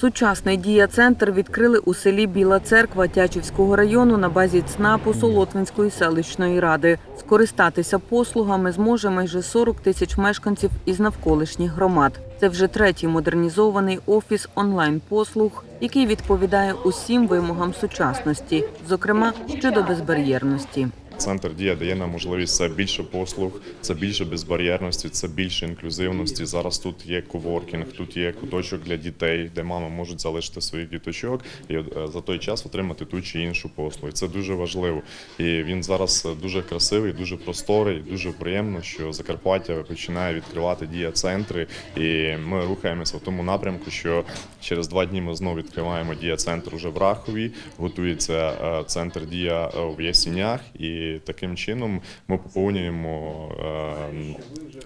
Сучасний дія-центр відкрили у селі Біла Церква Тячівського району на базі ЦНАПу Солотвинської селищної ради. Скористатися послугами зможе майже 40 тисяч мешканців із навколишніх громад. Це вже третій модернізований офіс онлайн-послуг, який відповідає усім вимогам сучасності, зокрема щодо безбар'єрності. Центр дія дає нам можливість це більше послуг, це більше безбар'єрності, це більше інклюзивності. Зараз тут є коворкінг, тут є куточок для дітей, де мами можуть залишити своїх діточок і е, за той час отримати ту чи іншу послугу. Це дуже важливо. І він зараз дуже красивий, дуже просторий, дуже приємно, що Закарпаття починає відкривати дія центри, і ми рухаємося в тому напрямку, що через два дні ми знову відкриваємо дія центр уже в Рахові. Готується е, центр дія е, в Ясінях, і таким чином ми поповнюємо е,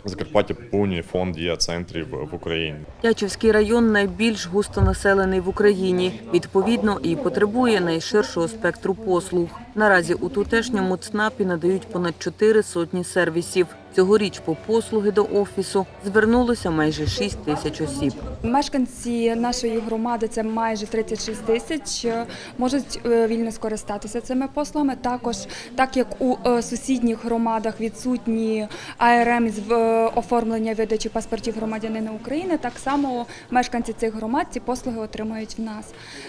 Закарпаття поповнює фонд дія центрів в Україні. Тячівський район найбільш густонаселений в Україні. Відповідно, і потребує найширшого спектру послуг. Наразі у тутешньому ЦНАПі надають понад чотири сотні сервісів. Цьогоріч по послуги до офісу звернулося майже 6 тисяч осіб. Мешканці нашої громади це майже 36 тисяч. е, Можуть е, вільно скористатися цими послугами. Також, так як у е, сусідніх громадах відсутні АРМ е, оформлення видачі паспортів громадянина України, так само мешканці цих громад ці послуги отримують в нас.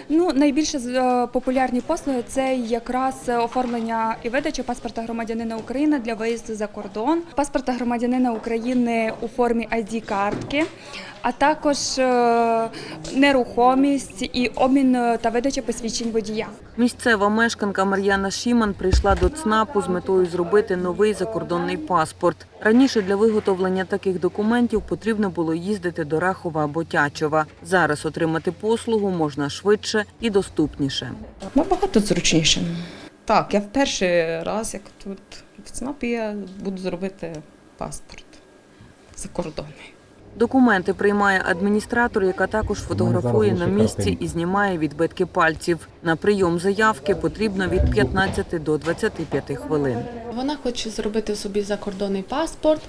Ну найбільше з- популярні послуги це якраз е, оформлення і видача паспорта громадянина України для виїзду за кордон, паспорта громадянина України у формі id картки а також е, нерухомість і обмін е, та видача посвідчень водія. Місцева мешканка Мар'яна Шіман прийшла до ЦНАПу з метою зробити новий закордонний паспорт. Раніше для виготовлення таких документів потрібно було їздити до Рахова або Тячова. Зараз отримати послугу можна швидше і доступніше. Набагато зручніше. Так, я в перший раз, як тут в ЦНАПі, я буду зробити паспорт закордонний. Документи приймає адміністратор, яка також фотографує на місці і знімає відбитки пальців. На прийом заявки потрібно від 15 до 25 хвилин. Вона хоче зробити собі закордонний паспорт,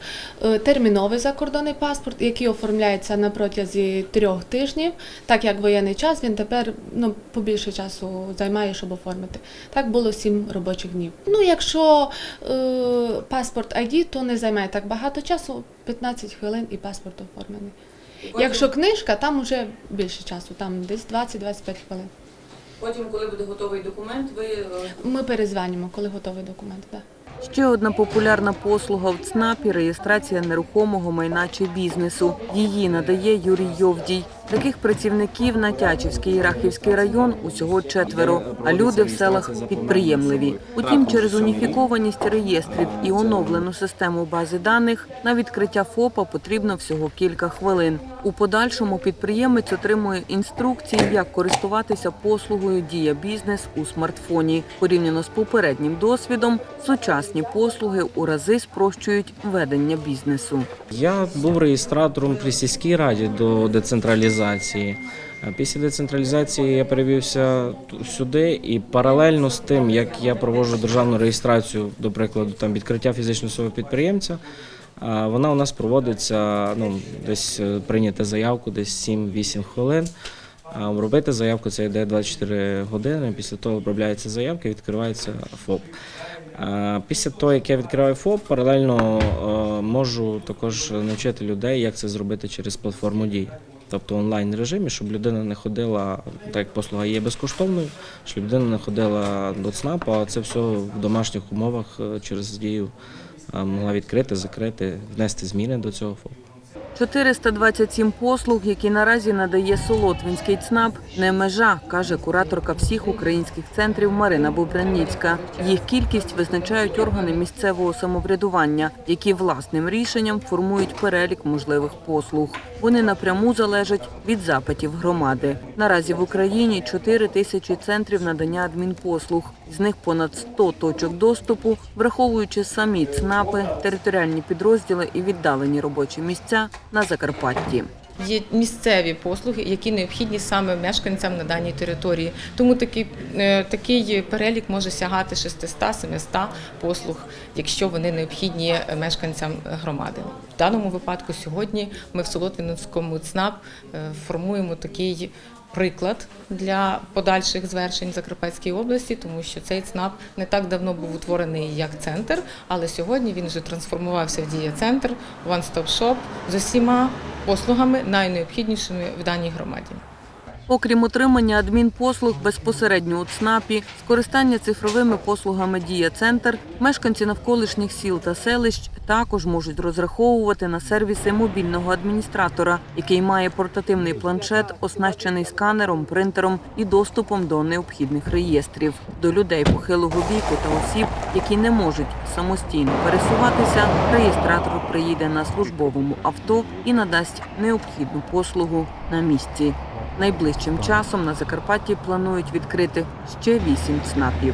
е, терміновий закордонний паспорт, який оформляється на протязі трьох тижнів. Так як воєнний час, він тепер ну, побільше часу займає, щоб оформити. Так було сім робочих днів. Ну, якщо е, паспорт ID, то не займає так багато часу, 15 хвилин і паспорт оформлений. Якщо книжка, там вже більше часу, там десь 20-25 хвилин. Потім, коли буде готовий документ, ви Ми перезванюємо, коли готовий документ. Так. Ще одна популярна послуга в ЦНАПі реєстрація нерухомого майна чи бізнесу. Її надає Юрій Йовдій. Таких працівників на Тячівський і Рахівський район усього четверо, а люди в селах підприємливі. Утім, через уніфікованість реєстрів і оновлену систему бази даних на відкриття ФОПа потрібно всього кілька хвилин. У подальшому підприємець отримує інструкції, як користуватися послугою Дія бізнес у смартфоні. Порівняно з попереднім досвідом, сучасні послуги у рази спрощують ведення бізнесу. Я був реєстратором при сільській раді до децентралізації. А Після децентралізації я перевівся сюди, і паралельно з тим, як я проводжу державну реєстрацію, до прикладу, там відкриття фізичної особи підприємця, вона у нас проводиться ну, десь е, прийняти заявку, десь 7-8 хвилин. Робити заявку це йде 24 години. Після того обробляється заявка, відкривається ФОП. Після того, як я відкриваю ФОП, паралельно е, можу також навчити людей, як це зробити через платформу дії. Тобто онлайн режимі, щоб людина не ходила, так як послуга є безкоштовною, щоб людина не ходила до ЦНАПу, а це все в домашніх умовах е, через дію е, могла відкрити, закрити, внести зміни до цього ФОПу. 427 послуг, які наразі надає Солотвинський ЦНАП, не межа, каже кураторка всіх українських центрів Марина Бубранівська. Їх кількість визначають органи місцевого самоврядування, які власним рішенням формують перелік можливих послуг. Вони напряму залежать від запитів громади. Наразі в Україні 4 тисячі центрів надання адмінпослуг. З них понад 100 точок доступу, враховуючи самі ЦНАПи, територіальні підрозділи і віддалені робочі місця на Закарпатті. Є місцеві послуги, які необхідні саме мешканцям на даній території. Тому такий, е, такий перелік може сягати 600-700 послуг, якщо вони необхідні мешканцям громади. В даному випадку сьогодні ми в Солотвинському ЦНАП е, формуємо такий приклад для подальших звершень в Закарпатській області, тому що цей ЦНАП не так давно був утворений як центр, але сьогодні він вже трансформувався в дія-центр, one-stop-shop з усіма послугами найнеобхіднішими в даній громаді. Окрім отримання адмінпослуг безпосередньо у ЦНАПі, скористання цифровими послугами Дія Центр, мешканці навколишніх сіл та селищ також можуть розраховувати на сервіси мобільного адміністратора, який має портативний планшет, оснащений сканером, принтером і доступом до необхідних реєстрів. До людей похилого віку та осіб, які не можуть самостійно пересуватися, реєстратор приїде на службовому авто і надасть необхідну послугу на місці. Найближчим часом на Закарпатті планують відкрити ще вісім ЦНАПів.